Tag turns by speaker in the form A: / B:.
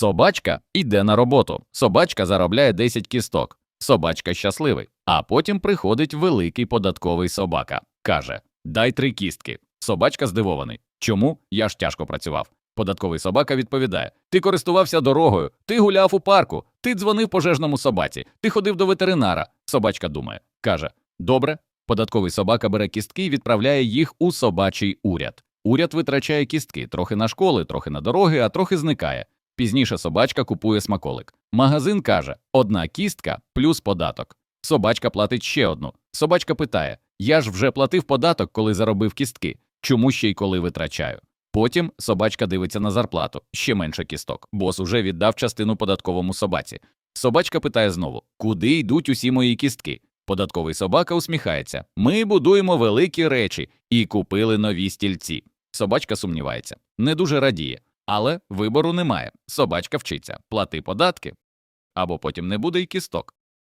A: Собачка йде на роботу. Собачка заробляє 10 кісток. Собачка щасливий. А потім приходить великий податковий собака. Каже: Дай три кістки. Собачка здивований. Чому? Я ж тяжко працював. Податковий собака відповідає: Ти користувався дорогою, ти гуляв у парку, ти дзвонив пожежному собаці, ти ходив до ветеринара. Собачка думає, каже: Добре. Податковий собака бере кістки і відправляє їх у собачий уряд. Уряд витрачає кістки трохи на школи, трохи на дороги, а трохи зникає. Пізніше собачка купує смаколик. Магазин каже: одна кістка плюс податок. Собачка платить ще одну. Собачка питає: Я ж вже платив податок, коли заробив кістки. Чому ще й коли витрачаю? Потім собачка дивиться на зарплату, ще менше кісток. Бос уже віддав частину податковому собаці. Собачка питає знову: Куди йдуть усі мої кістки? Податковий собака усміхається. Ми будуємо великі речі і купили нові стільці. Собачка сумнівається, не дуже радіє, але вибору немає. Собачка вчиться, плати податки, або потім не буде й кісток.